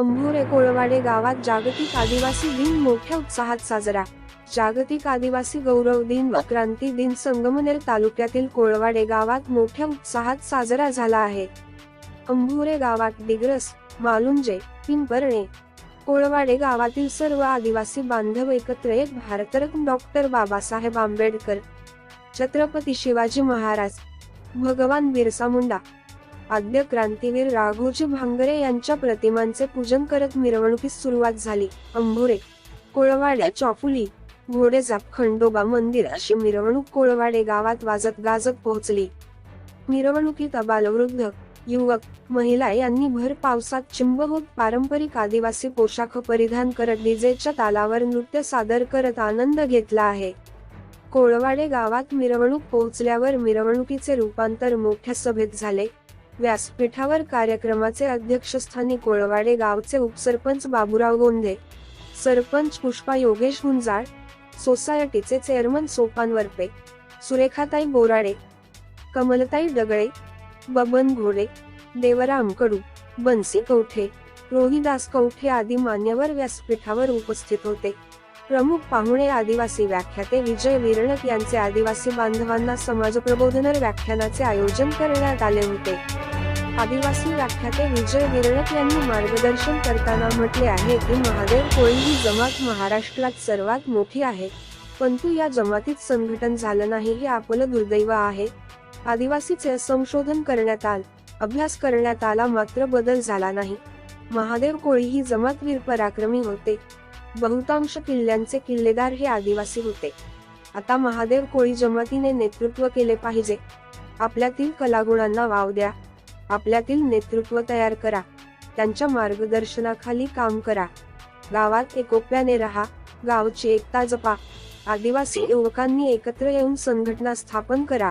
अंभोरे कोळवाडे गावात जागतिक आदिवासी दिन मोठ्या उत्साहात साजरा. जागतिक आदिवासी गौरव दिन व क्रांती दिन संगमनेर तालुक्यातील कोळवाडे गावात मोठ्या उत्साहात साजरा झाला आहे. अंभोरे गावात दिग्रस मालुंजे पिंपरणे कोळवाडे गावातील सर्व आदिवासी बांधव एकत्र येत भारतरत्न डॉक्टर बाबासाहेब आंबेडकर छत्रपती शिवाजी महाराज भगवान बिरसा मुंडा आद्य क्रांतीवीर राघोजी भांगरे यांच्या प्रतिमांचे पूजन करत मिरवणुकीस सुरुवात झाली. अंभोरे कोळवाड्या चॉफुली घोडेजाप खंडोबा मंदिर अशी मिरवणूक कोळवाडे गावात वाजत गाजत पोहोचली. मिरवणुकीत अबालवृद्ध युवक महिला यांनी भर पावसात चिंब होत पारंपरिक आदिवासी पोशाख परिधान करत डीजेच्या तालावर नृत्य सादर करत आनंद घेतला आहे. कोळवाडे गावात मिरवणूक पोहोचल्यावर मिरवणुकीचे रूपांतर मोठ्या सभेत झाले. व्यासपीठावर कार्यक्रमाचे अध्यक्षस्थानी कोळवाडे गावचे उपसरपंच बाबुराव गोंधे सरपंच पुष्पा योगेश गुंजाळ सोसायटीचे चेअरमन सोपान वरपे सुरेखाताई बोराडे कमलताई डगळे बबन घोडे देवराम कडू बन्सी कवठे रोहिदास कवठे आदी मान्यवर व्यासपीठावर उपस्थित होते. प्रमुख पाहुणे आदिवासी व्याख्याते विजय विरणक यांचे आदिवासी बांधवांना समाजप्रबोधनर व्याख्यानाचे आयोजन करण्यात आले होते. आदिवासी व्याख्याते विजय विरणक यांनी मार्गदर्शन करताना म्हटले आहे की महादेव कोळी ही जमात महाराष्ट्रात सर्वात मोठी आहे. परंतु या जमातीत संघटन झालं नाही हे आपलं दुर्दैव आहे. आदिवासीचे संशोधन करण्यात आल अभ्यास करण्यात आला मात्र बदल झाला नाही. महादेव कोळी ही जमात वीर पराक्रमी होते. बहुतांश किल्ल्यांचे किल्लेदार हे आदिवासी होते. आता महादेव कोळी जमातीने नेतृत्व केले पाहिजे. आपल्यातील कलागुणांना वाव द्या. आपल्यातील नेतृत्व तयार करा. त्यांच्या मार्गदर्शनाखाली काम करा. गावात एकोप्याने राहा. गावची एकता जपा. आदिवासी युवकांनी एकत्र येऊन संघटना स्थापन करा.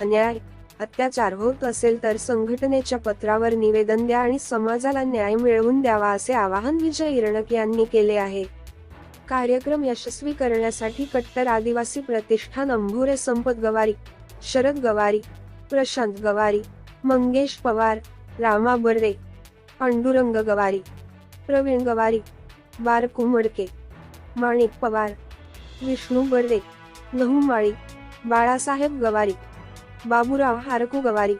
अन्याय अत्याचार होत असेल तर संघटनेच्या पत्रावर निवेदन द्या आणि समाजाला न्याय मिळवून द्यावा असे आवाहन विजय इरणक यांनी केले आहे. कार्यक्रम यशस्वी करण्यासाठी कट्टर आदिवासी प्रतिष्ठान अंभोरे संपत गवारी शरद गवारी प्रशांत गवारी मंगेश पवार रामा बर्रे पांडुरंग गवारी प्रवीण गवारी बारकू मडके माणिक पवार विष्णू बर्रे लहू माळी बाळासाहेब गवारी बाबूराव हारकू गवारी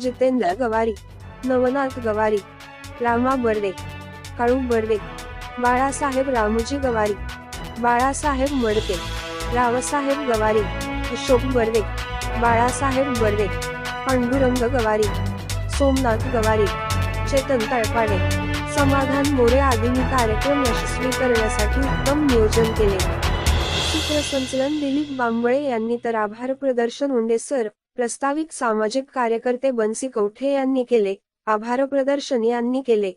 जितेंद्र गवारी नवनाथ गवारी रामा बर्डे काळू बर्डे बाळासाहेब रामोजी गवारी बाळासाहेब मडके रावसाहेब गवारी अशोक बर्डे बाळासाहेब बर्डे पांडुरंग गवारी सोमनाथ गवारी चेतन तळपाडे समाधान मोरे आदींनी कार्यक्रम यशस्वी करण्यासाठी उत्तम नियोजन केले. सूत्रसंचलन दिलीप बांबळे यांनी तर आभार प्रदर्शन उंडे सर प्रस्ताविक सामाजिक कार्यकर्ते बन्सी कवठे यांनी केले आभार प्रदर्शन यांनी केले.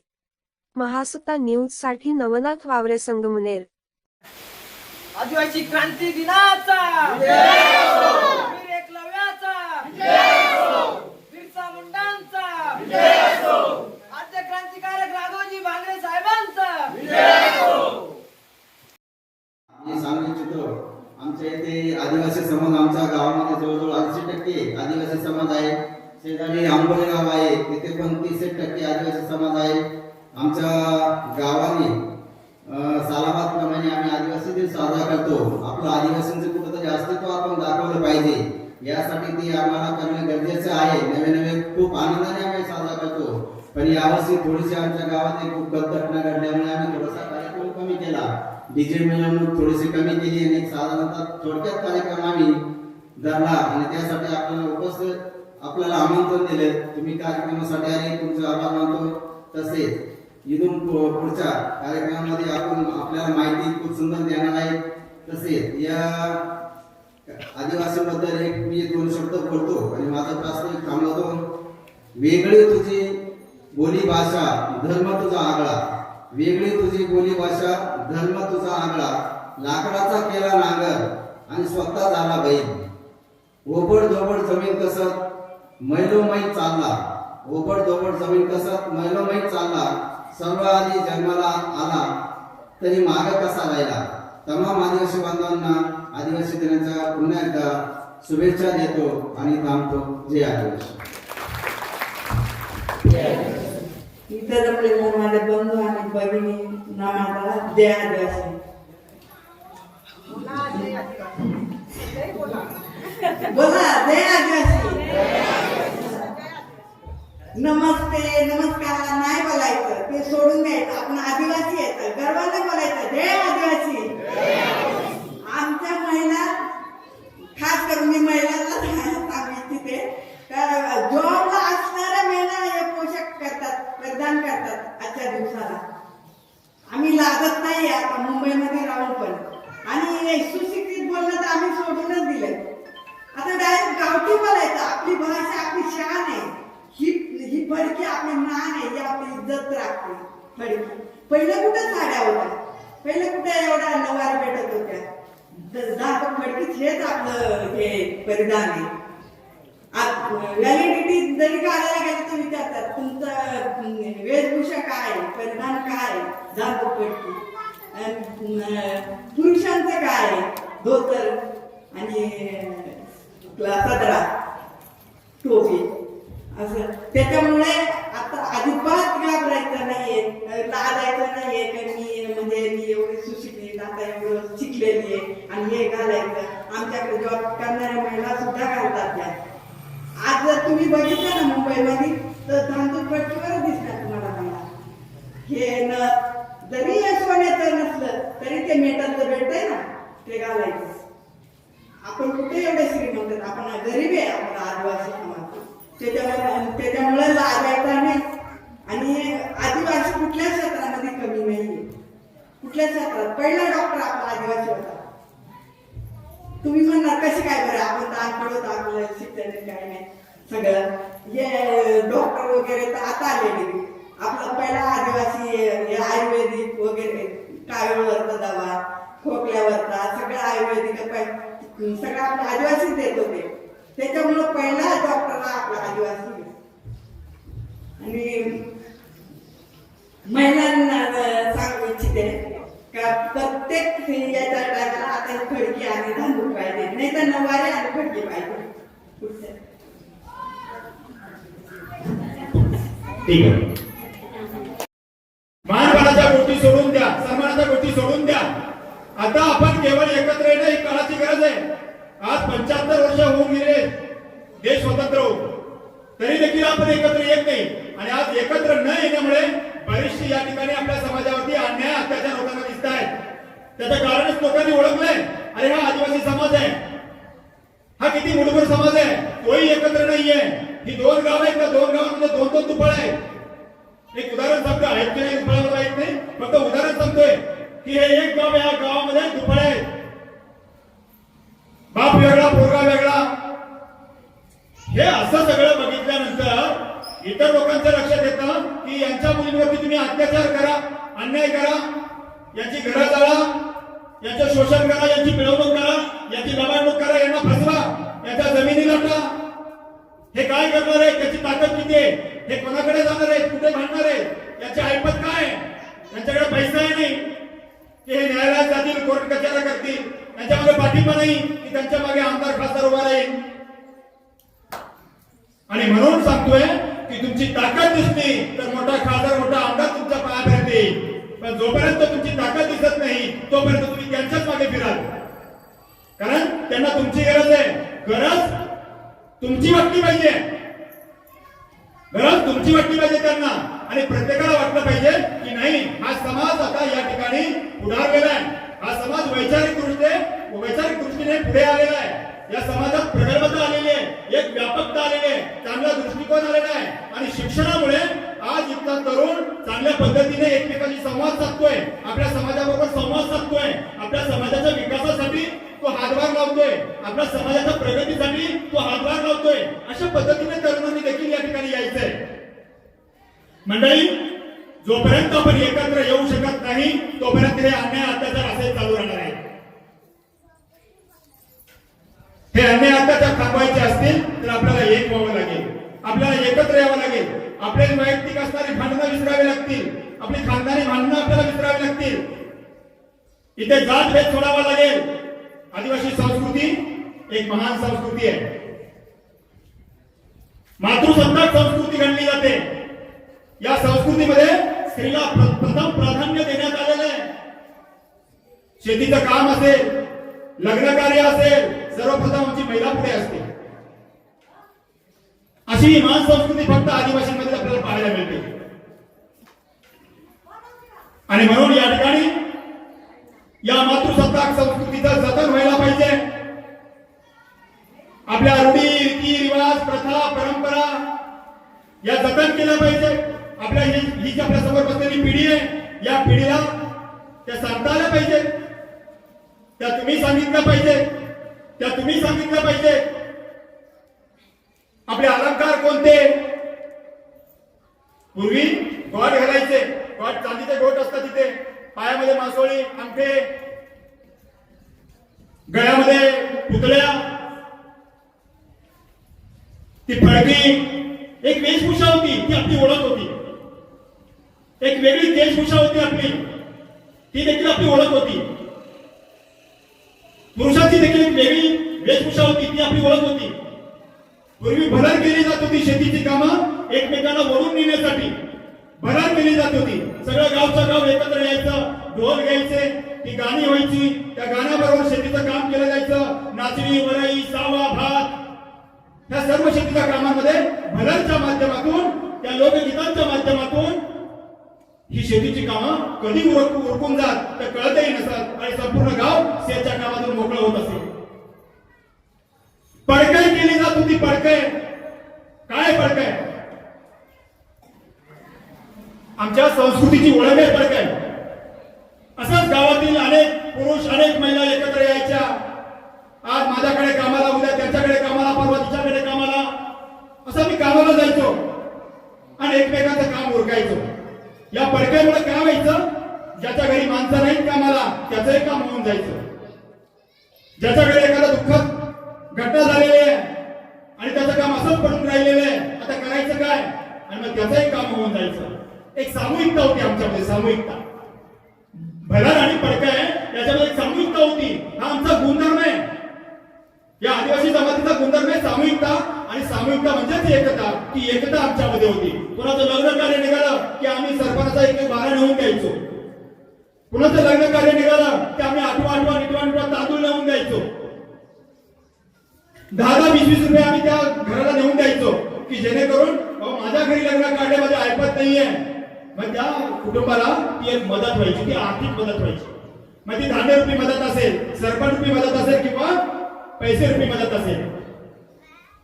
महासत्ता न्यूजसाठी नवनाथ वावरे संगमनेर. आदिवासी क्रांती दिनाचा! वीर एकलव्याचा! बिरसा क्रांतिकारक राघोजी भांगरे साहेबांचा. मी सांगू इच्छितो आमच्या इथे आदिवासी समाज आमच्या गावामध्ये जवळजवळ ऐंशी टक्के आदिवासी समाज आहे. शेजारी आंबोली गाव आहे तिथे पण तीस एक टक्के आदिवासी समाज आहे. आमच्या गावाने सालाबाद प्रमाणे आम्ही आदिवासी दिन साजरा करतो. आपलं आदिवासींचं कुठंतरी अस्तित्व आपण दाखवलं पाहिजे. यासाठी ते आम्हाला करणं गरजेचं आहे. नवे नवे खूप आनंदाने आम्ही करतो. पण यावर्षी थोडीशी आमच्या गावात एक खूप घटना घडल्यामुळे आम्ही थोडासा कार्यक्रम कमी केला. डीजे मिळवणूक थोडीशी कमी केली आणि साधारणतः थोडक्यात कार्यक्रम आम्ही धरला. आणि त्यासाठी आपल्याला उपस्थित आपल्याला आमंत्रण दिले. तुम्ही कार्यक्रमासाठी आले तुमचे आभार मानतो. तसेच इथून पुढच्या कार्यक्रमामध्ये आपण आपल्याला माहिती खूप सुंदर देणार आहे. तसेच या आदिवासीबद्दल एक मी दोन शब्द बोलतो. आणि माझा प्रास्ताविक थांबवतो. वेगळी तुझी बोली भाषा धर्म तुझा आगळा. वेगळी तुझी बोली भाषा धर्म तुझा आगळा. लाकडाचा केला नांगर आणि स्वतः झाला बैल. ओबड धोबड जमीन कसत मैलोमैल चालला. ओबड धोबड जमीन कसत मैलोमैल चालला. सर्व आधी जन्माला आला तरी माग कसा राहिला? तमाम आदिवासी बांधवांना आदिवासी दिनाच्या पुन्हा एकदा शुभेच्छा देतो आणि थांबतो. जे आदिवासी. इथं जमले माझे बंधू आणि भगिनी नामाला द्या आदिवासी बोला जय आदिवासी नमस्ते नमस्कार नाही बोलायचं. ते सोडून द्यायचं. आपण आदिवासी आहेत. गर्वाने बोलायचं. जय आदिवासी. आमच्या महिला खास करून मी महिलांना सांगू इच्छिते का जॉबला असणाऱ्या महिला हे पोषक करतात परिधान करतात आजच्या दिवसाला आम्ही लाजत नाही आता मुंबईमध्ये राहून पण आणि सुशिक्षित बोलणं तर आम्ही सोडूनच दिलंय आता डायरेक्ट गावठी बोलायचं आपली भाषा आपली शान आहे ही ही फडकी आपली मान आहे ही आपली इज्जत राखते फडकी पहिलं कुठं साड्या होत्या पहिले कुठे एवढ्या नवार भेटत होत्या द- दहा फडकीत हेच आपलं हे परिधान आहे व्हॅलिडिटी जरी काढायला गेलं तर विचारतात तुमचं अं, वेशभूषा काय? काय आहे? धातू पुरुषांचं काय? धोतर आणि सदरा टोपी. असं. त्याच्यामुळे आता अजिबात घाबरायचं नाहीये. लाजायचं नाहीये की मी म्हणजे मी एवढी सुशिकली आता एवढं शिकलेली आहे आणि हे घालायचं. आमच्याकडे जॉब करणाऱ्या महिला सुद्धा घालतात त्या. आज जर तुम्ही बघितलं ना मुंबईमध्ये तर धांदूर पट्टीवर दिसत हे न जरी हे सोन्याचं नसलं तरी ते मेटलचं भेटतंय ना ते घालायचं. आपण कुठे एवढे श्रीमंत आपण गरीब आहे आपला आदिवासी समाज. त्याच्यामुळे त्याच्यामुळे लाजायचा नाही आणि आदिवासी कुठल्या क्षेत्रामध्ये कमी नाही कुठल्या क्षेत्रात? पहिला डॉक्टर आपला आदिवासी होता. तुम्ही म्हणणार कसे काय बरं? आपण तर अनपड आपलं शिक्षण काय नाही. सगळं हे डॉक्टर वगैरे तर आता आलेले. आपला पहिला आदिवासी हे आयुर्वेदिक वगैरे कावीळवरचा दवा खोकल्यावरचा सगळं आयुर्वेदिक सगळं आपलं आदिवासी देत होते. त्याच्यामुळं पहिला डॉक्टर आपला आदिवासी. आणि महिलांना सांगू इच्छिते का प्रत्येक याच्या टाकाला आता फडकी आणि धांदूळ पाहिजे. नाही तर नवारी आणि फडकी पाहिजे. ठीक आहे मानपणाच्या गोष्टी सोडून द्या सन्मानाच्या गोष्टी सोडून द्या आता आपण केवळ एकत्र येणं ही काळाची गरज आहे आज पंच्याहत्तर वर्ष होऊन गेले देश स्वतंत्र होऊन तरी देखील आपण एकत्र येत नाही आणि आज एकत्र न येण्यामुळे बरीचशी या ठिकाणी आपल्या समाजावरती अन्याय अत्याचार होताना दिसत आहेत त्याचं कारणच लोकांनी ओळखलंय. अरे हा आदिवासी समाज आहे. हा किती मूलभूत समाज आहे. तोही एकत्र नाहीये. ही दोन गाव आहेत का दोन गावांमध्ये दोन दोन तुपळ आहे एक उदाहरण सांगतो आहेत की नाही? दुफळाला माहीत नाही. फक्त उदाहरण सांगतोय की हे एक गाव या गावामध्ये दुफळ आहे बाप वेगळा पोरगा वेगळा. हे असं सगळं बघितल्यानंतर इतर लोकांचं लक्षात येतं की यांच्या मुलींवरती तुम्ही अत्याचार करा अन्याय करा यांची घरं जाळा. याचं शोषण करा यांची मिळवणूक करा याची दबाणूक करा यांना फसवा यांच्या जमिनी लाटा हे काय करणार आहे? त्याची ताकद किती आहे? हे कोणाकडे जाणार आहे? कुठे भांडणार आहे? याची ऐपत काय त्यांच्याकडे यांच्याकडे पैसा आहे नाही. की हे न्यायालयात जातील कोर्ट कचेऱ्या करतील. त्यांच्यामध्ये पाठिंबा नाही की त्यांच्या मागे आमदार खासदार उभा राहील. आणि म्हणून सांगतोय की तुमची ताकद दिसली तर मोठा खासदार मोठा आमदार तुमच्या पाया फिरतील. पण जोपर्यंत तुमची ताकद दिसत नाही तोपर्यंत तुम्ही त्यांच्याच मागे फिराल. कारण त्यांना तुमची गरज आहे. गरज तुमची वाटली पाहिजे. गरज तुमची वाटली पाहिजे त्यांना. आणि प्रत्येकाला वाटलं पाहिजे की नाही हा समाज आता या ठिकाणी पुढारलेला आहे. हा समाज वैचारिक दृष्टीने वैचारिक दृष्टीने पुढे आलेला आहे. या समाजात प्रगल्भता आलेली आहे. एक व्यापकता आलेली आहे. चांगला दृष्टिकोन आलेला आहे. आणि शिक्षणामुळे आज इतका तरुण चांगल्या पद्धतीने एकमेकांशी संवाद साधतोय. आपल्या समाजाबरोबर आपल्या समाजाच्या प्रगतीसाठी तो हातभार लावतोय. अशा पद्धतीने तरुणांनी देखील या ठिकाणी यायचंय. मंडळी जोपर्यंत आपण एकत्र येऊ शकत नाही तोपर्यंत हे अन्याय अत्याचार असे चालू राहणार आहे हे अन्याय अत्याचार थांबवायचे असतील तर आपल्याला एक व्हावं लागेल. आपल्याला एकत्र यावं लागेल. आपले वैयक्तिक असणारी भांडणं विसरावी लागतील. आपली खानदानी भांडणं आपल्याला विसरावी लागतील. इथे जात भेद सोडावा लागेल. आदिवासी संस्कृती एक महान संस्कृती आहे. मातृसत्ताक संस्कृती गणली जाते. या संस्कृतीमध्ये स्त्रीला प्रथम प्राधान्य देण्यात आलेलं आहे. शेतीचं काम असेल लग्न कार्य असेल सर्वप्रथम आमची महिला पुढे असते. अशी ही महान संस्कृती फक्त आदिवासींमध्ये आपल्याला पाहायला मिळते. आणि म्हणून या ठिकाणी या मातृसत्ताक संस्कृतीचं जतन व्हायला पाहिजे. आपल्या रूढी रीती रिवाज प्रथा परंपरा या जतन केल्या पाहिजे. आपल्या ही जी आपल्यासमोर बसलेली पिढी आहे या पिढीला त्या सांगता आल्या पाहिजे. त्या तुम्ही सांगितल्या पाहिजे. त्या तुम्ही सांगितल्या पाहिजे. आपले अलंकार कोणते? पूर्वी गॉड घालायचे. गॉड चांदीचे गोट असतात तिथे. पायामध्ये मासोळी अंगठे गळ्यामध्ये पुतळ्या ती फळकी एक वेशभूषा होती ती आपली ओळख होती. एक वेगळी वेशभूषा होती आपली. ती देखील आपली ओळख होती. पुरुषाची देखील एक वेगळी वेशभूषा होती ती आपली ओळख होती. पूर्वी भरण केली जात होती शेतीची कामं एकमेकांना वरून नेण्यासाठी. भरण केली जात होती. सगळं गावचं गाव एकत्र यायचं ढोल घ्यायचे ती गाणी व्हायची. त्या गाण्याबरोबर शेतीचं काम केलं जायचं. नाचणी वरई सावा भात त्या सर्व शेतीच्या कामामध्ये भजनच्या माध्यमातून त्या लोकगीतांच्या माध्यमातून ही शेतीची कामं कधी उरकून जात तर कळतही नसत आणि संपूर्ण गाव शेतच्या कामातून मोकळं होत असे पडकय केली जात होती पडकय काय पडकय आमच्या संस्कृतीची ओळख आहे पडकय असंच गावातील अनेक पुरुष अनेक महिला एकत्र यायच्या. आज माझ्याकडे कामाला उद्या त्यांच्याकडे कामाला परवा असं मी कामाला जायचो आणि एकमेकांचं काम उरकायचो. या पडक्यामुळे काय व्हायचं? ज्याच्या घरी माणसं नाहीत कामाला त्याचंही काम होऊन जायचं. ज्याच्याकडे एखादा दुःखद घटना झालेली आहे आणि त्याचं काम असंच पडून राहिलेलं आहे आता करायचं काय? आणि मग त्याचंही काम होऊन जायचं. एक सामूहिकता होती आमच्यामध्ये सामूहिकता भलार आणि पडका आहे त्याच्यामध्ये एक सामूहिकता होती हा आमचा गुणधर्म आहे या आदिवासी जमातीचा गुणधर्म आहे सामूहिकता आणि सामूहिकता म्हणजेच एकता ती एकता आमच्यामध्ये होती कुणाचं लग्न कार्य निघालं की आम्ही सरपंचा एक एक बारा नेऊन द्यायचो कुणाचं लग्न कार्य निघालं की आम्ही आठवा आठवा निटवा निटवा तांदूळ नेऊन द्यायचो दहा दहा वीस वीस रुपये आम्ही त्या घराला नेऊन द्यायचो की जेणेकरून बाबा माझ्या घरी लग्न काढण्यामध्ये ऐपत नाहीये. मग त्या कुटुंबाला ती एक मदत व्हायची ती आर्थिक मदत व्हायची. मग ती धान्य रुपी मदत असेल सरपंच रुपी मदत असेल किंवा पैसे रुपी मदत असेल.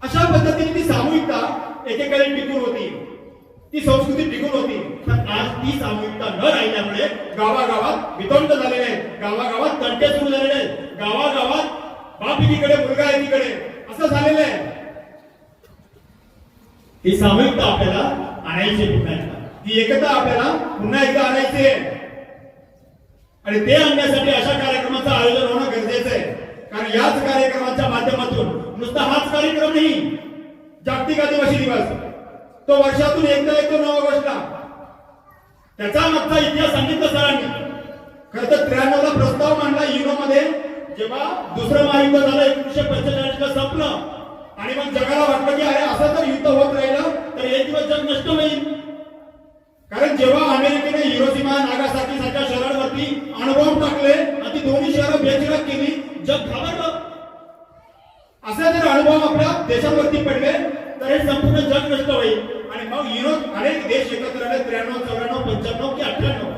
अशा पद्धतीने ती सामूहिकता एकेकाळी टिकून होती. ती संस्कृती टिकून होती. पण आज ती सामूहिकता न राहिल्यामुळे गावागावात वितंड झालेले आहेत. गावागावात तंटे सुरू झालेले आहेत. गावागावात बाप एकीकडे मुलगा एकीकडे असं झालेलं आहे. ही सामूहिकता आपल्याला आणायची पुन्हा एकदा. ती एकता आपल्याला पुन्हा एकदा आणायची. आहे आणि ते आणण्यासाठी अशा कार्यक्रमाचं आयोजन होणं गरजेचं आहे. कारण याच कार्यक्रमाच्या माध्यमातून नुसता हाच कार्यक्रम नाही जागतिक आदिवासी दिवस. तो वर्षातून एकदा येतो नऊ ऑगस्टला त्याचा मागचा इतिहास सांगितलं सरांनी. खर तर त्र्याण्णव ला प्रस्ताव मांडला युनो मध्ये जेव्हा दुसरं महायुद्ध झालं एकोणीशे पंचेचाळीस ला संपलं. आणि मग जगाला वाटलं की अरे असं जर युद्ध होत राहिलं तर एक दिवस जग नष्ट होईल. कारण जेव्हा अमेरिकेने हिरोशिमा नागासाठी सारख्या शहरांवरती अणुबॉम्ब टाकले आणि ती दोन्ही शहरं बेचिराग केली जग घाबरलं. असे जर अणुबॉम्ब आपल्या देशावरती पडले तर हे संपूर्ण जग नष्ट होईल. आणि मग युरोप अनेक देश एकत्र आले त्र्याण्णव चौऱ्याण्णव पंच्याण्णव की अठ्ठ्याण्णव.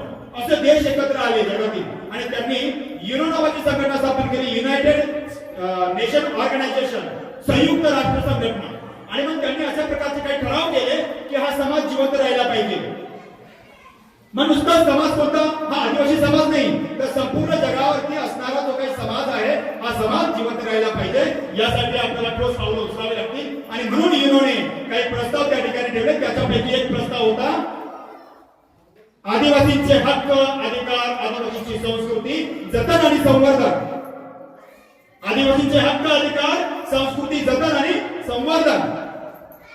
असे देश एकत्र आले जगातील. आणि त्यांनी युनो नावाची संघटना स्थापन केली युनायटेड नेशन ऑर्गनायझेशन संयुक्त राष्ट्र संघटना. आणि मग त्यांनी अशा प्रकारचे काही ठराव केले की हा समाज जिवंत राहिला पाहिजे. मग नुसता समाज कोणता? हा आदिवासी समाज नाही. तर संपूर्ण जगावरती असणारा जो काही समाज आहे हा समाज जिवंत राहिला पाहिजे. यासाठी आपल्याला ठोस पावलं उचलावे लागतील. आणि म्हणून युनोने काही प्रस्ताव त्या ठिकाणी ठेवले. त्याच्यापैकी एक प्रस्ताव होता आदिवासींचे हक्क अधिकार आदिवासींची संस्कृती जतन आणि संवर्धन. आदिवासींचे हक्क अधिकार संस्कृती जतन आणि संवर्धन.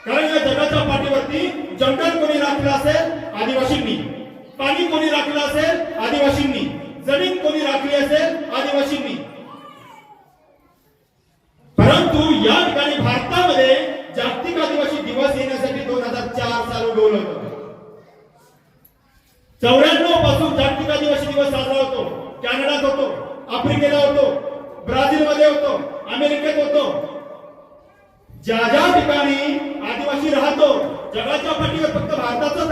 कारण या जगाच्या पाठीवरती जंगल कोणी राखलं असेल? आदिवासींनी. पाणी कोणी राखलं असेल? आदिवासींनी. जमीन कोणी राखली असेल? आदिवासींनी. परंतु या ठिकाणी भारतामध्ये जागतिक आदिवासी दिवस येण्यासाठी दोन हजार चार साल उडवलं चौऱ्याण्णवपासून जागतिक आदिवासी दिवस साजरा होतो. कॅनडात होतो. आफ्रिकेला होतो. ब्राझील मध्ये होतो. अमेरिकेत होतो. ज्या ज्या ठिकाणी आदिवासी राहतो जगाच्या पाठीवर फक्त भारताचाच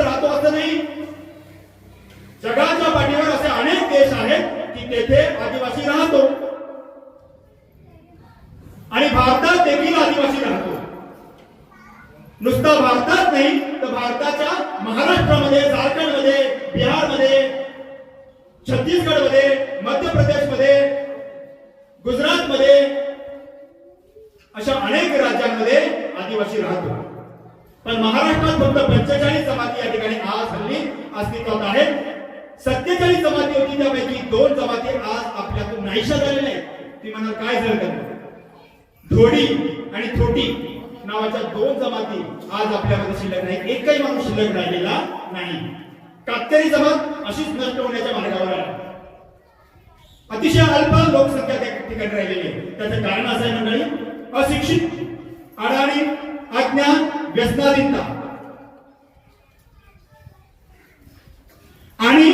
दोन जमाती आज आपल्यातून नाहीशा झालेल्या आहेत. ती म्हणाल काय झालं त्यांना? धोडी आणि थोटी नावाच्या दोन जमाती आज आपल्यामध्ये शिल्लक नाही. एकही माणूस शिल्लक राहिलेला नाही. कातकरी जमात अशीच नष्ट होण्याच्या मार्गावर आहे अतिशय अल्प लोकसंख्या त्या ठिकाणी राहिलेली आहे. त्याचं कारण असं आहे मंडळी अशिक्षित अडाणी अज्ञान व्यसनाधीनता. आणि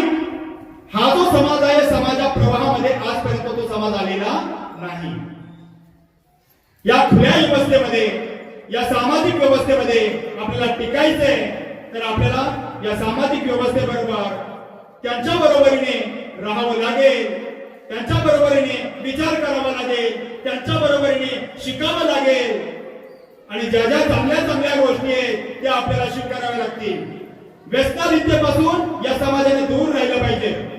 हा जो समाज आहे समाजा प्रवाहामध्ये आजपर्यंत तो समाज आलेला नाही. या खुल्या व्यवस्थेमध्ये या सामाजिक व्यवस्थेमध्ये आपल्याला टिकायचंय तर आपल्याला या सामाजिक व्यवस्थेबरोबर त्यांच्या बरोबरीने राहावं लागेल. त्यांच्या बरोबरीने विचार करावा लागेल. त्यांच्या बरोबरीने शिकावं लागेल. आणि ज्या ज्या चांगल्या चांगल्या गोष्टी आहेत त्या आपल्याला स्वीकाराव्या लागतील. व्यसनाविद्येपासून या समाजाने दूर राहिलं पाहिजे.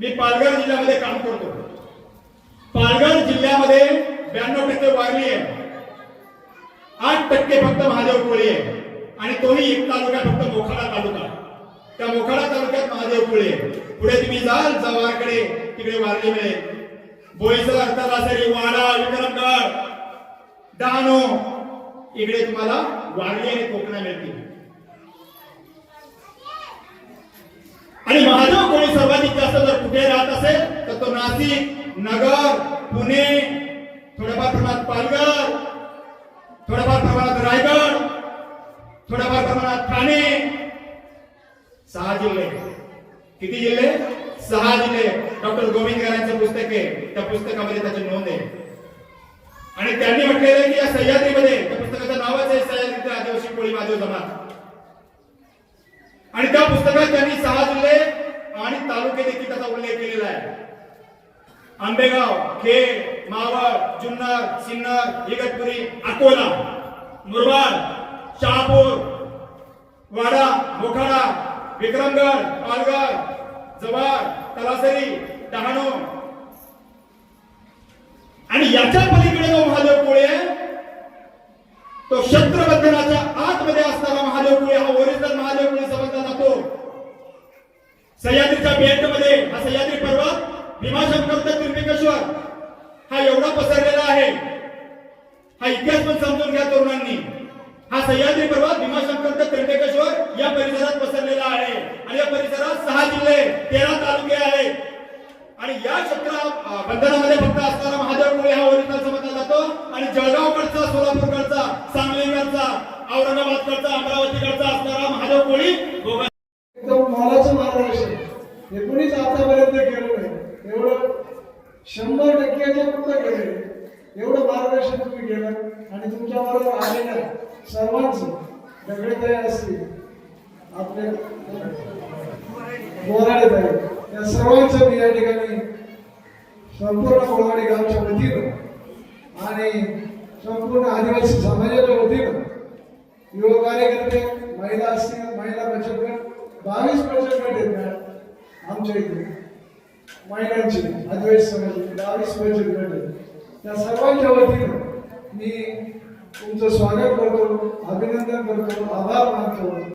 मी पालघर जिल्ह्यामध्ये काम करतो. पालघर जिल्ह्यामध्ये ब्याण्णव टक्के वारली आहे. आठ टक्के फक्त महादेव कोळी आहे. आणि तोही एक तालुका फक्त मोखाडा तालुका. त्या मोखाडा तालुक्यात महादेव कोळी आहे. पुढे तुम्ही जाल जवारकडे तिकडे वारली मिळेल बोईसर तलासरी वाडा विक्रमगड डहाणू इकडे तुम्हाला वारली आणि कोकणा मिळतील. आणि महादेव कोणी सर्वाधिक जास्त जर कुठे राहत असेल तर तो नाशिक नगर पुणे थोड्याफार प्रमाणात पालघर थोड्याफार प्रमाणात रायगड थोड्याफार प्रमाणात ठाणे सहा जिल्हे. किती जिल्हे? सहा जिल्हे. डॉक्टर गोविंद पुस्तक आहे. त्या पुस्तकामध्ये त्याची नोंद आहे. आणि त्यांनी म्हटलेलं आहे की या सह्याद्रीमध्ये त्या पुस्तकाचं नावच आहे सह्याद्रीचा आदिवासी कोळी माधव जमात. आणि त्या पुस्तकात त्यांनी सहा जिल्हे आणि तालुके देखील त्याचा उल्लेख केलेला आहे. आंबेगाव खेड मावळ जुन्नर सिन्नर इगतपुरी अकोला मुरबाड शहापूर वाडा मोखाडा विक्रमगड पालघर जव्हार तलासरी डहाणू. आणि याच्या पलीकडे जो महादेव कोळे आहे तो शत्रबंधनाच्या आतमध्ये असताना महादेव कुळे हा ओरिजिनल महादेव कुळे समजला जातो. सह्याद्रीच्या बेल्टमध्ये हा सह्याद्री पर्वत भीमाशंकर ते हा एवढा पसरलेला आहे. हा इतिहास पण समजून घ्या तरुणांनी. हा सह्याद्री पर्वत भीमाशंकर ते या परिसरात पसरलेला आहे. आणि या परिसरात सहा जिल्हे तेरा तालुके आहेत. आणि या क्षेत्र बंधनामध्ये फक्त असणारा महादेव कोळी हा ओरिजिनल समजला जातो. आणि जळगावकडचा सोलापूरकडचा सांगलीकडचा औरंगाबादकडचा अमरावतीकडचा असणारा महादेव कोळी गोगा एकदम मोलाचं मार्गदर्शन. हे कोणीच आतापर्यंत केलं नाही. एवढं शंभर टक्क्याच्या पुढं केलं. एवढं मार्गदर्शन तुम्ही केलं आणि तुमच्या बरोबर आलेल्या सर्वांचं दगडे तयार असतील. आपले बोराडे तयार त्या सर्वांचं मी या ठिकाणी संपूर्ण बोराडे गावच्या वतीनं आणि संपूर्ण आदिवासी समाजाच्या वतीनं युवक कार्यकर्ते महिला असतील महिला बचत गट बावीस बचत आहेत आमच्या इथे महिलांची अद्वैत समाजाची बावीस बचत गट आहेत त्या सर्वांच्या वतीनं मी तुमचं स्वागत करतो अभिनंदन करतो आभार मानतो.